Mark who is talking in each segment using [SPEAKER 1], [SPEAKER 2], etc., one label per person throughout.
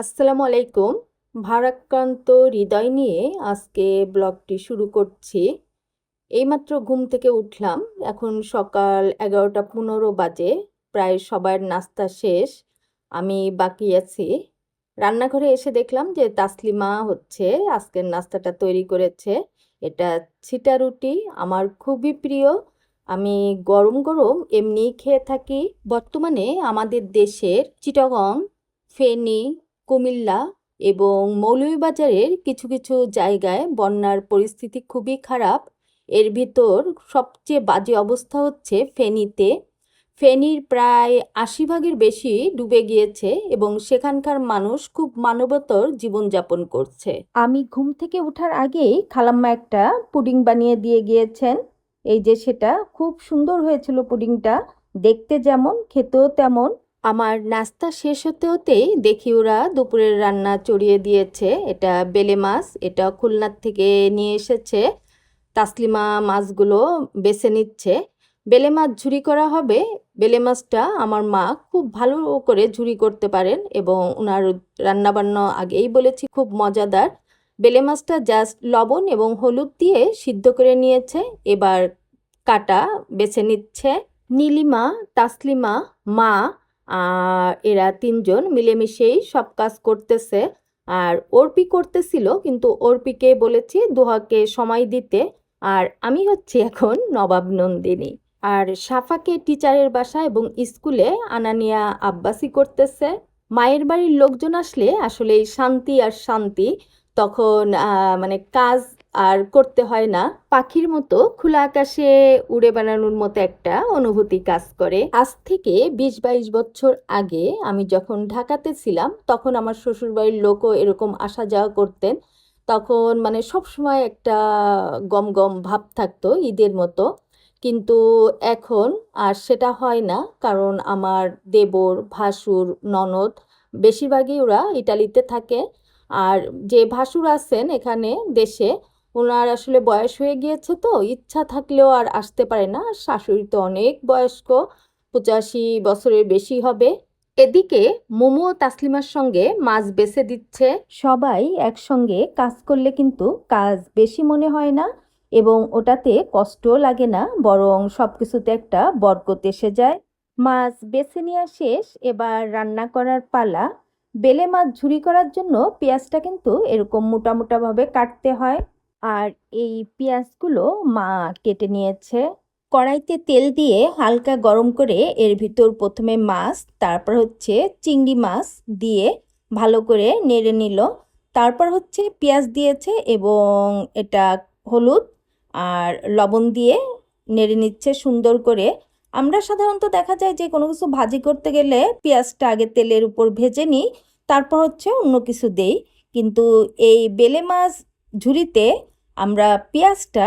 [SPEAKER 1] আসসালামু আলাইকুম। ভারাক্রান্ত হৃদয় নিয়ে আজকে ব্লগটি শুরু করছি। এইমাত্র ঘুম থেকে উঠলাম। এখন সকাল এগারোটা পনেরো বাজে। প্রায় সবার নাস্তা শেষ। আমি বাকি আছি। রান্নাঘরে এসে দেখলাম যে তাসলিমা হচ্ছে, আজকের নাস্তাটা তৈরি করেছে। এটা ছিটা রুটি, আমার খুবই প্রিয়। আমি গরম গরম এমনি খেয়ে থাকি। বর্তমানে আমাদের দেশের চিটাগং, ফেনী কুমিল্লা এবং মৌলভীবাজারের কিছু কিছু জায়গায় বন্যার পরিস্থিতি খুবই খারাপ। এর ভিতর সবচেয়ে বাজে অবস্থা হচ্ছে ফেনীতে। ফেনীর প্রায় আশি ভাগের বেশি ডুবে গিয়েছে এবং সেখানকার মানুষ খুব মানবতর জীবনযাপন করছে। আমি ঘুম থেকে ওঠার আগেই খালাম্মা একটা পুডিং বানিয়ে দিয়ে গিয়েছেন। এই যে সেটা, খুব সুন্দর হয়েছিল পুডিংটা। দেখতে যেমন, খেতেও তেমন। আমার নাস্তা শেষ হতে হতেই দেখি ওরা দুপুরের রান্না চড়িয়ে দিয়েছে। এটা বেলে মাছ, এটা খুলনার থেকে নিয়ে এসেছে। তাসলিমা মাছগুলো বেছে নিচ্ছে। বেলে মাছ ঝুরি করা হবে। বেলে মাছটা আমার মা খুব ভালো করে ঝুরি করতে পারেন এবং ওনার রান্নাবান্না আগেই বলেছি, খুব মজাদার। বেলে মাছটা জাস্ট লবণ এবং হলুদ দিয়ে সিদ্ধ করে নিয়েছে। এবার কাটা বেছে নিচ্ছে। নীলিমা, তাসলিমা, মা এরা তিনজন মিলেমিশেই সব কাজ করতেছে। আর অর্পি করতেছিল, কিন্তু অর্পিকে বলেছি, দোহাকে সময় দিতে। আর আমি হচ্ছি এখন নবাব নন্দিনী। আর সাফাকে টিচারের বাসা এবং স্কুলে আনানিয়া আব্বাসি করতেছে। মায়ের বাড়ির লোকজন আসলে আসলে শান্তি আর শান্তি। তখন মানে কাজ আর করতে হয় না। পাখির মতো খোলা আকাশে উড়ে বেড়ানোর মতো একটা অনুভূতি কাজ করে। আজ থেকে বিশ বাইশ বছর আগে আমি যখন ঢাকাতে ছিলাম, তখন আমার শ্বশুরবাড়ির লোকও এরকম আসা যাওয়া করতেন। তখন মানে সব সময় একটা গম গম ভাব থাকতো ঈদের মতো। কিন্তু এখন আর সেটা হয় না, কারণ আমার দেবর, ভাসুর, ননদ বেশিরভাগই ওরা ইটালিতে থাকে। আর যে ভাসুর আছেন এখানে দেশে ওনার আসলে বয়স হয়ে গিয়েছে তো, ইচ্ছা থাকলেও আর আসতে পারে না। শাশুড়ি তো অনেক বয়স্ক, পঁচাশি বছরের বেশি হবে। এদিকে মোমো তাসলিমার সঙ্গে মাছ বেছে দিচ্ছে। সবাই একসঙ্গে কাজ করলে কিন্তু কাজ বেশি মনে হয় না এবং ওটাতে কষ্টও লাগে না, বরং সব কিছুতে একটা বরকত এসে যায়। মাছ বেছে নেওয়া শেষ, এবার রান্না করার পালা। বেলে মাছ ঝুরি করার জন্য পেঁয়াজটা কিন্তু এরকম মোটা মোটাভাবে কাটতে হয়। আর এই পেঁয়াজগুলো মা কেটে নিয়েছে। কড়াইতে তেল দিয়ে হালকা গরম করে এর ভিতর প্রথমে মাছ, তারপর হচ্ছে চিংড়ি মাছ দিয়ে ভালো করে নেড়ে নিল। তারপর হচ্ছে পেঁয়াজ দিয়েছে এবং এটা হলুদ আর লবণ দিয়ে নেড়ে নিচ্ছে সুন্দর করে। আমরা সাধারণত দেখা যায় যে কোনো কিছু ভাজি করতে গেলে পেঁয়াজটা আগে তেলের উপর ভেজে নিই, তারপর হচ্ছে অন্য কিছু দেই। কিন্তু এই বেলে মাছ ঝুরিতে আমরা পেঁয়াজটা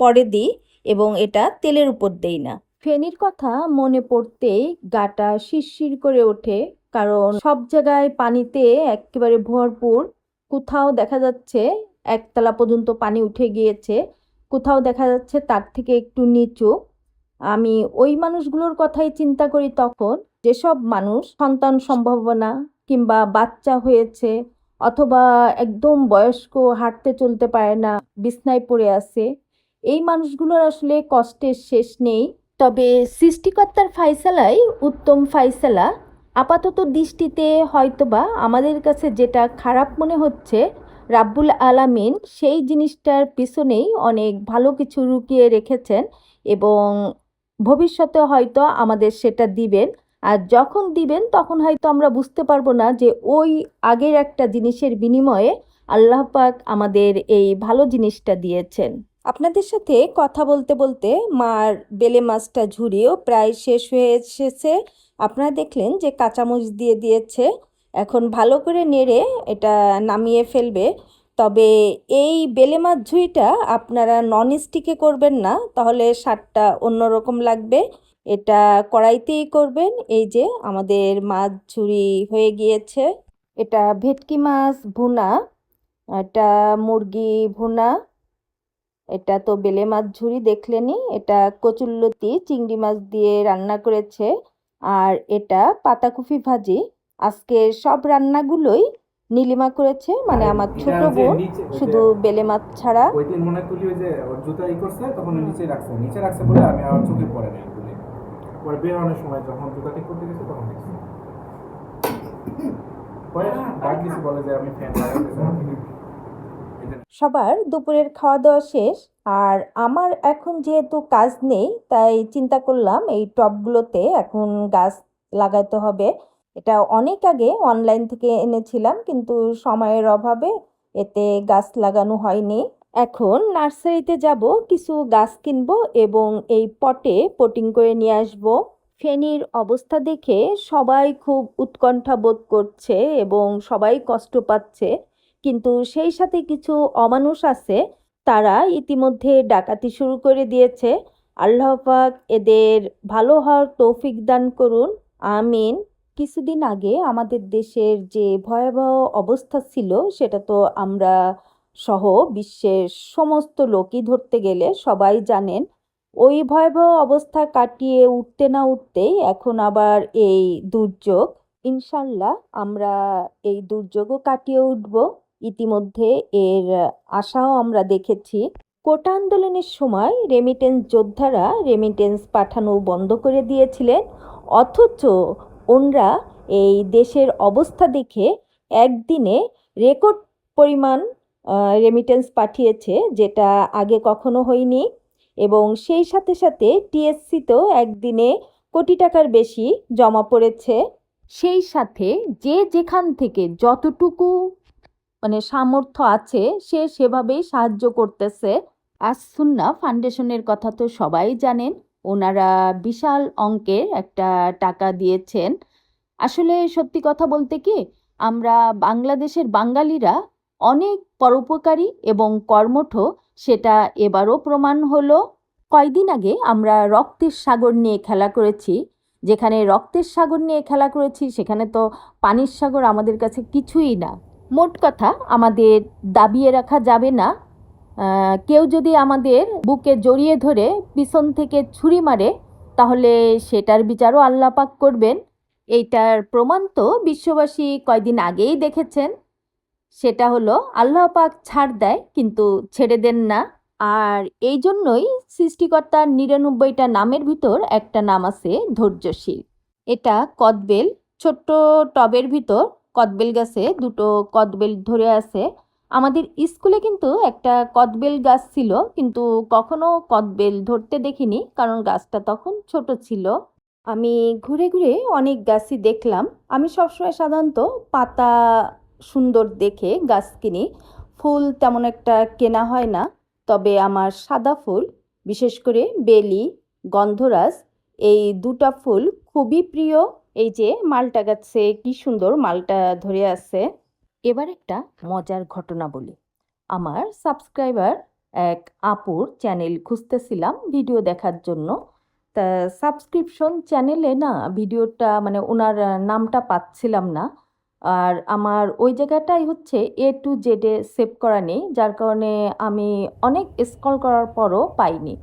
[SPEAKER 1] পরে দিই এবং এটা তেলের উপর দেই না। ফেনির কথা মনে পড়তেই গাটা শিরশির করে ওঠে, কারণ সব জায়গায় পানিতে একেবারে ভরপুর, কোথাও দেখা যাচ্ছে একতলা পর্যন্ত পানি উঠে গিয়েছে, কোথাও দেখা যাচ্ছে তার থেকে একটু নিচু। আমি ওই মানুষগুলোর কথাই চিন্তা করি তখন, যেসব মানুষ সন্তান সম্ভাবনা কিংবা বাচ্চা হয়েছে অথবা একদম বয়স্ক, হাঁটতে চলতে পারে না, বিছনায় পড়ে আছে। এই মানুষগুলোর আসলে কষ্টের শেষ নেই। তবে সৃষ্টিকর্তার ফাইসালাই, উত্তম ফাইসালা, আপাতত দৃষ্টিতে হয়তোবা আমাদের কাছে যেটা খারাপ মনে হচ্ছে, রাব্বুল আলামিন সেই জিনিসটার পিছনেই অনেক ভালো কিছু রুকিয়ে রেখেছেন এবং ভবিষ্যতে হয়তো আমাদের সেটা দিবেন। আর যখন দিবেন, তখন হয়তো আমরা বুঝতে পারব না যে ওই আগের একটা জিনিসের বিনিময়ে আল্লাহ পাক আমাদের এই ভালো জিনিসটা দিয়েছেন। আপনাদের সাথে কথা বলতে বলতে মার বেলে মাছটা ঝুরিয়েও প্রায় শেষ হয়ে এসেছে। আপনারা দেখলেন যে কাঁচামরিচ দিয়ে দিয়েছে। এখন ভালো করে নেড়ে এটা নামিয়ে ফেলবে। তবে এই বেলে মাছ ঝুড়িটা আপনারা নন স্টিকে করবেন না, তাহলে স্বাদটা অন্যরকম লাগবে। এটা কড়াইতেই করবেন। এই যে আমাদের মাছ ঝুরি হয়ে গিয়েছে। এটা ভেটকি মাছ ভুনা এটা মুরগি ভুনা এটা তো বেলে মাছ ঝুরি দেখলেনই এটা কচুল্লতি চিংড়ি মাছ দিয়ে রান্না করেছে আর এটা পাতাকপি ভাজি। আজকে সব রান্নাগুলোই নীলিমা করেছে মানে আমার ছোট বোন শুধু বেলে মাছ ছাড়া।
[SPEAKER 2] ওই দিন মনে তুলি ওই যে ওর জুতা ই করছে তখন নিচে রাখছে। নিচে রাখছে বলে আমি চোখে পড়ে নাই পরে বেরোনোর সময় যখন ঠিক করতে গেছে, তখন দেখছি।
[SPEAKER 1] সবার দুপুরের খাওয়া দাওয়া শেষ, আর আমার এখন যেহেতু কাজ নেই, তাই চিন্তা করলাম এই টবগুলোতে এখন গাছ লাগাতে হবে। এটা অনেক আগে অনলাইন থেকে এনেছিলাম, কিন্তু সময়ের অভাবে এতে গাছ লাগানো হয়নি। এখন নার্সারিতে যাব, কিছু গাছ কিনবো এবং এই পটে পটিং করে নিয়ে আসব। ফেনীর অবস্থা দেখে সবাই খুব উৎকণ্ঠা বোধ করছে এবং সবাই কষ্ট পাচ্ছে। কিন্তু সেই সাথে কিছু অমানুষ আছে, তারা ইতিমধ্যে ডাকাতি শুরু করে দিয়েছে। আল্লাহ পাক এদের ভালো হওয়ার তৌফিক দান করুন, আমিন। কিছুদিন আগে আমাদের দেশের যে ভয়াবহ অবস্থা ছিল, সেটা তো আমরা সহ বিশ্বের সমস্ত লোকই ধরতে গেলে সবাই জানেন, ওই ভয়াবহ অবস্থা কাটিয়ে উঠতে না উঠতেই এখন আবার এই দুর্যোগ। ইনশাল্লাহ আমরা এই দুর্যোগও কাটিয়ে উঠব। ইতিমধ্যে এর আশাও আমরা দেখেছি। কোটা আন্দোলনের সময় রেমিটেন্স যোদ্ধারা রেমিটেন্স পাঠানো বন্ধ করে দিয়েছিলেন, অথচ ওনরা এই দেশের অবস্থা দেখে একদিনে রেকর্ড পরিমাণ রেমিটেন্স পাঠিয়েছে, যেটা আগে কখনো হয়নি এবং সেই সাথে সাথে টিএসসিতেও একদিনে কোটি টাকার বেশি জমা পড়েছে। সেই সাথে যে যেখান থেকে যতটুকু মানে সামর্থ্য আছে, সে সেভাবেই সাহায্য করতেছে। আসুন্না ফাউন্ডেশনের কথা তো সবাই জানেন, ওনারা বিশাল অঙ্কের একটা টাকা দিয়েছেন। আসলে সত্যি কথা বলতে কি, আমরা বাংলাদেশের বাঙালিরা অনেক পরোপকারী এবং কর্মঠ, সেটা এবারও প্রমাণ হলো। কয়দিন আগে আমরা রক্তের সাগর নিয়ে খেলা করেছি। যেখানে রক্তের সাগর নিয়ে খেলা করেছি, সেখানে তো পানির সাগর আমাদের কাছে কিছুই না। মোট কথা, আমাদের দাবিয়ে রাখা যাবে না। কেউ যদি আমাদের বুকে জড়িয়ে ধরে পিছন থেকে ছুরি মারে, তাহলে সেটার বিচারও আল্লাহ পাক করবেন। এইটার প্রমাণ তো বিশ্ববাসী কয়দিন আগেই দেখেছেন। সেটা হলো আল্লাহ পাক ছাড় দেয়, কিন্তু ছেড়ে দেন না। আর এই জন্যই সৃষ্টিকর্তার নিরানব্বইটা নামের ভিতর একটা নাম আছে ধৈর্যশীল। এটা কদবেল, ছোট্ট টবের ভিতর কদবেল গাছে দুটো কদবেল ধরে আছে। আমাদের স্কুলে কিন্তু একটা কদবেল গাছ ছিল, কিন্তু কখনো কদবেল ধরতে দেখিনি, কারণ গাছটা তখন ছোট ছিল। আমি ঘুরে ঘুরে অনেক গাছই দেখলাম। আমি সবসময় সাধারণত পাতা সুন্দর দেখে গাছ কিনি ফুল তেমন একটা কেনা হয় না, তবে আমার সাদা ফুল, বিশেষ করে বেলি, গন্ধরাজ, এই দুটা ফুল খুবই প্রিয়। এই যে মালটা গাছে কি সুন্দর মালটা ধরে আছে। এবার একটা মজার ঘটনা বলি। আমার সাবস্ক্রাইবার এক আপুর চ্যানেল খুঁজতেছিলাম ভিডিও দেখার জন্য। তা সাবস্ক্রিপশন চ্যানেলে না, ভিডিওটা মানে ওনার নামটা পাচ্ছিলাম না। আর আমার ওই জায়গাটাই হচ্ছে এ টু জেডে সেভ করা নেই, যার কারণে আমি অনেক স্ক্রল করার পরও পাইনি।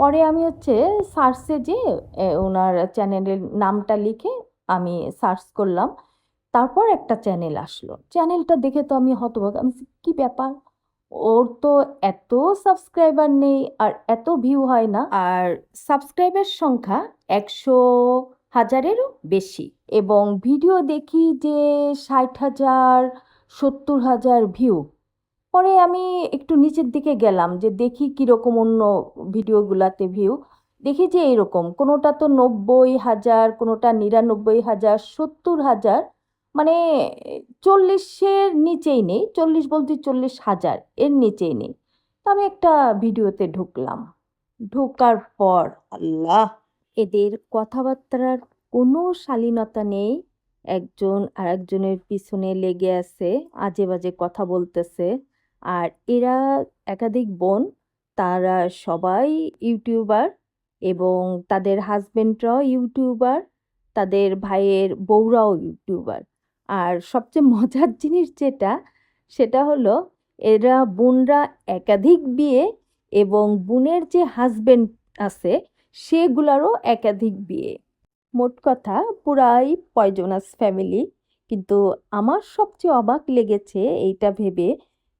[SPEAKER 1] পরে আমি হচ্ছে সার্চে যে ওনার চ্যানেলের নামটা লিখে আমি সার্চ করলাম। তারপর একটা চ্যানেল আসলো। চ্যানেলটা দেখে তো আমি হতবাক আমি কি ব্যাপার? ওর তো এত সাবস্ক্রাইবার নেই আর এত ভিউ হয় না। আর সাবস্ক্রাইবার সংখ্যা একশো হাজারেরও বেশি। এবং ভিডিও দেখি যে ষাট হাজার, সত্তর হাজার ভিউ পরে আমি একটু নিচের দিকে গেলাম যে দেখি কীরকম অন্য ভিডিওগুলাতে ভিউ দেখি যে এরকম কোনোটা তো নব্বই হাজার, কোনোটা নিরানব্বই হাজার, সত্তর হাজার। মানে চল্লিশের নিচেই নেই, চল্লিশ বলতে চল্লিশ হাজার, এর নিচেই নেই। তো আমি একটা ভিডিওতে ঢুকলাম। ঢোকার পর, আল্লাহ! এদের কথাবার্তার কোনো শালীনতা নেই। একজন আরেকজনের পিছনে লেগে আছে, আজে বাজে কথা বলতেছে। আর এরা একাধিক বোন, তারা সবাই ইউটিউবার এবং তাদের হাজবেন্ডরাও ইউটিউবার, তাদের ভাইয়ের বউরাও ইউটিউবার। আর সবচেয়ে মজার জিনিস যেটা, সেটা হলো এরা বোনরা একাধিক বিয়ে এবং বোনের যে হাজবেন্ড আছে সেগুলারও একাধিক বিয়ে। মোট কথা, পুরাই পয়জনাস ফ্যামিলি। কিন্তু আমার সবচেয়ে অবাক লেগেছে এইটা ভেবে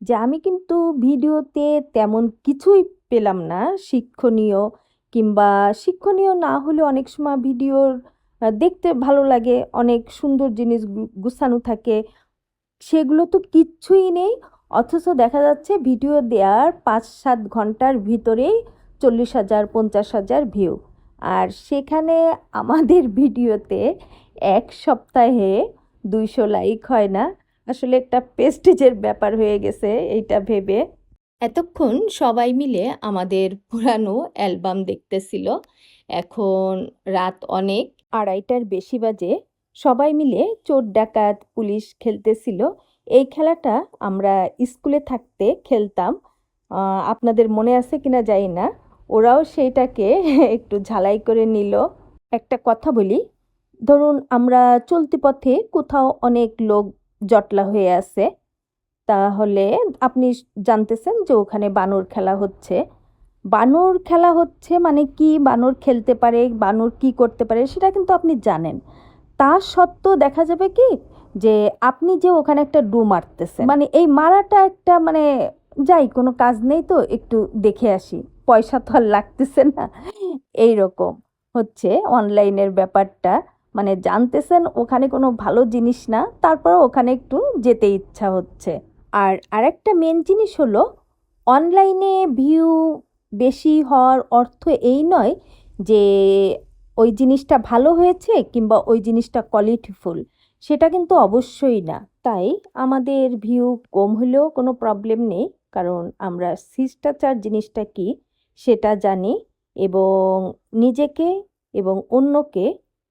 [SPEAKER 1] যে আমি কিন্তু ভিডিওতে তেমন কিছুই পেলাম না, শিক্ষণীয় কিংবা শিক্ষণীয় না হলে অনেক সময় ভিডিওর দেখতে ভালো লাগে, অনেক সুন্দর জিনিস গুছানো থাকে। সেগুলো তো কিচ্ছুই নেই, অথচ দেখা যাচ্ছে ভিডিও দেওয়ার পাঁচ সাত ঘণ্টার ভিতরেই চল্লিশ হাজার, পঞ্চাশ হাজার ভিউ আর সেখানে আমাদের ভিডিওতে এক সপ্তাহে দুইশো লাইক হয় না। আসলে একটা পেস্টিজের ব্যাপার হয়ে গেছে এইটা ভেবে। এতক্ষণ সবাই মিলে আমাদের পুরানো অ্যালবাম দেখতেছিল। এখন রাত অনেক, আড়াইটার বেশি বাজে। সবাই মিলে চোর ডাকাত পুলিশ খেলতেছিল। এই খেলাটা আমরা স্কুলে থাকতে খেলতাম। আপনাদের মনে আছে কিনা জানি না। ওরাও সেইটাকে একটু ঝালাই করে নিল। একটা কথা বলি, ধরুন আমরা চলতি পথে কোথাও অনেক লোক জটলা হয়ে আছে, তাহলে আপনি জানতেছেন যে ওখানে বানর খেলা হচ্ছে। বানর খেলা হচ্ছে মানে কি? বানর খেলতে পারে, বানর কি করতে পারে সেটা কিন্তু আপনি জানেন। তা সত্ত্বেও দেখা যাবে কি? যে আপনি যে ওখানে একটা ডু মারতেছেন মানে এই মারাটা একটা মানে যাই, কোনো কাজ নেই তো, একটু দেখে আসি। পয়সা তো আর লাগতেছে না। এই রকম হচ্ছে অনলাইনের ব্যাপারটা। মানে জানতেছেন ওখানে কোনো ভালো জিনিস না তারপর ওখানে একটু যেতে ইচ্ছা হচ্ছে। আর আরেকটা মেন জিনিস হলো, অনলাইনে ভিউ বেশি হওয়ার অর্থ এই নয় যে ওই জিনিসটা ভালো হয়েছে কিংবা ওই জিনিসটা কোয়ালিটিফুল সেটা কিন্তু অবশ্যই না। তাই আমাদের ভিউ কম হলেও কোনো প্রবলেম নেই। কারণ আমরা শিষ্টাচার জিনিসটা কি সেটা জানি এবং নিজেকে এবং অন্যকে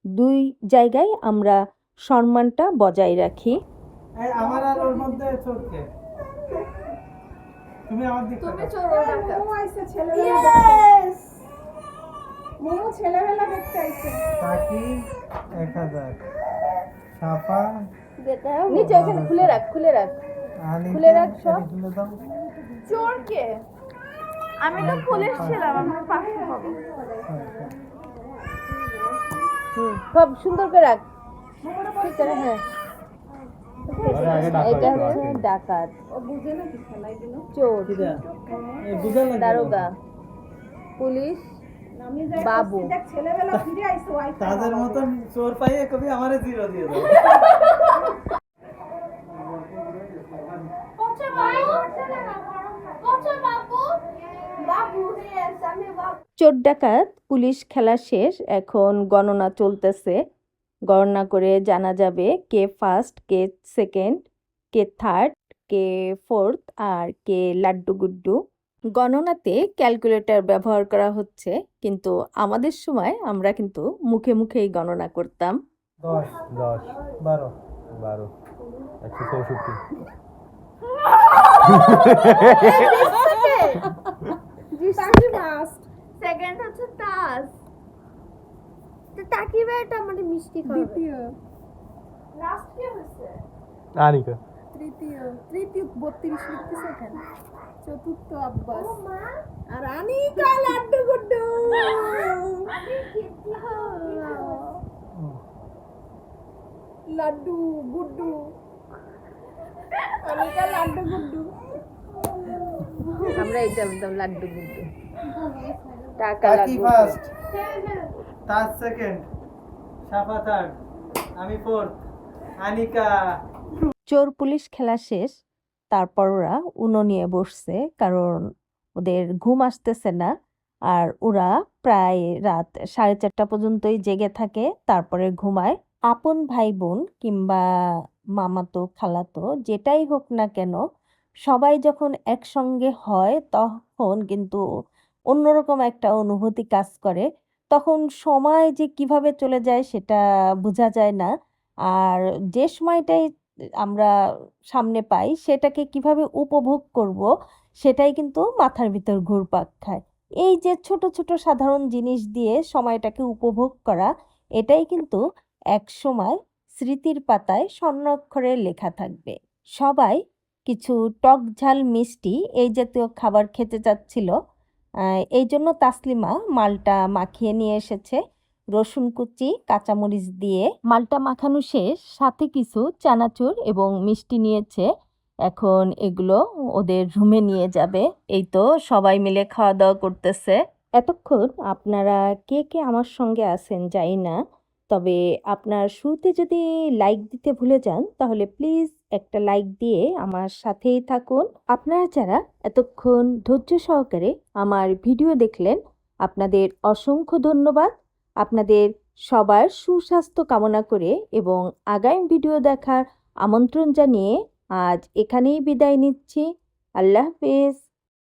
[SPEAKER 1] দুই জায়গায় আমরা সম্মানটা বজায় রাখি।
[SPEAKER 2] আমার আর ওর মধ্যে তুমি আমার দিক
[SPEAKER 3] তুমি
[SPEAKER 2] তাকাও।
[SPEAKER 3] চোর ও ডাকাত।
[SPEAKER 4] মোমো আইছে ছেলেবেলা দেখতে। মোমো ছেলেবেলা দেখতে আইছে।
[SPEAKER 2] টাকি এক হাজার।
[SPEAKER 1] নিচে ওখানে খুলে রাখ খুলে রাখ। খুলে রাখ সব।
[SPEAKER 3] চোর কে আমি তো পুলিশ ছিলাম আমার পাশে পাবো
[SPEAKER 1] হুম সব সুন্দর করে রাখ। ঠিক আছে হ্যাঁ। এটা হচ্ছে ডাকাত। চোর।
[SPEAKER 2] এ
[SPEAKER 1] দারোগা। পুলিশ বাবু।
[SPEAKER 2] তাদের মতন চোর পাইয়ে কবি আমার জিরো দিয়ে দাও।
[SPEAKER 1] চোর ডাকাত পুলিশ খেলা শেষ এখন গণনা চলতেছে গণনা করে জানা যাবে কে ফার্স্ট কে সেকেন্ড কে থার্ড কে ফোর্থ আর কে লাড্ডু গুড্ডু গণনাতে ক্যালকুলেটর ব্যবহার করা হচ্ছে কিন্তু আমাদের সময় আমরা কিন্তু মুখে মুখেই গণনা করতাম
[SPEAKER 2] দশ দশ বারো বারো একশো চৌষট্টি
[SPEAKER 4] টাকি মাস্ট
[SPEAKER 3] সেকেন্ড হচ্ছে তাস। তো টাকি বেটা আমাদের মিষ্টি খাবে।
[SPEAKER 4] দ্বিতীয়।
[SPEAKER 3] লাস্ট কি হচ্ছে
[SPEAKER 2] আনিকা।
[SPEAKER 4] তৃতীয়। তৃতীয় বত্রিশ লিখতেছে এখানে চতুর্থ আব্বাস। আর আনিকা লাড্ডু গুড্ডু। লাড্ডু গুড্ডু। আনিকা লাড্ডু গুড্ডু।
[SPEAKER 1] আমরা এটা বলতাম লাড্ডু গুড্ডু টাকা
[SPEAKER 2] টাকি
[SPEAKER 1] laddu.
[SPEAKER 2] First Taj second Safa third আমি ফোর্থ আনিকা।
[SPEAKER 1] চোর পুলিশ খেলা শেষ তারপর ওরা উনো নিয়ে বসছে কারণ ওদের ঘুম আসতেছে না আর ওরা প্রায় রাত সাড়ে চারটা পর্যন্তই জেগে থাকে তারপরে ঘুমায়। আপন ভাই বোন কিংবা মামাতো খালাতো যেটাই হোক না কেন সবাই যখন একসঙ্গে হয় তখন কিন্তু অন্যরকম একটা অনুভূতি কাজ করে। তখন সময় যে কীভাবে চলে যায় সেটা বোঝা যায় না। আর যে সময়টাই আমরা সামনে পাই সেটাকে কীভাবে উপভোগ করব সেটাই কিন্তু মাথার ভিতর ঘুরপাক খায়। এই যে ছোট ছোট সাধারণ জিনিস দিয়ে সময়টাকে উপভোগ করা, এটাই কিন্তু এক সময় স্মৃতির পাতায় স্বর্ণাক্ষরে লেখা থাকবে। সবাই কিছু টক ঝাল মিষ্টি এই জাতীয় খাবার খেতে চাচ্ছিল। এই জন্য তাসলিমা মালটা মাখিয়ে নিয়ে এসেছে। রসুন কুচি, কাঁচামরিচ দিয়ে মালটা মাখানো শেষ, সাথে কিছু চানাচুর এবং মিষ্টি নিয়েছে। এখন এগুলো ওদের রুমে নিয়ে যাবে। এই তো সবাই মিলে খাওয়া দাওয়া করতেছে। এতক্ষণ আপনারা কে কে আমার সঙ্গে আছেন জানি না, তবে আপনার শুরুতে যদি লাইক দিতে ভুলে যান, তাহলে প্লিজ একটা লাইক দিয়ে আমার সাথেই থাকুন। আপনারা যারা এতক্ষণ ধৈর্য সহকারে আমার ভিডিও দেখলেন, আপনাদের অসংখ্য ধন্যবাদ। আপনাদের সবার সুস্বাস্থ্য কামনা করে এবং আগামী ভিডিও দেখার আমন্ত্রণ জানিয়ে আজ এখানেই বিদায় নিচ্ছি। আল্লাহ হাফেজ।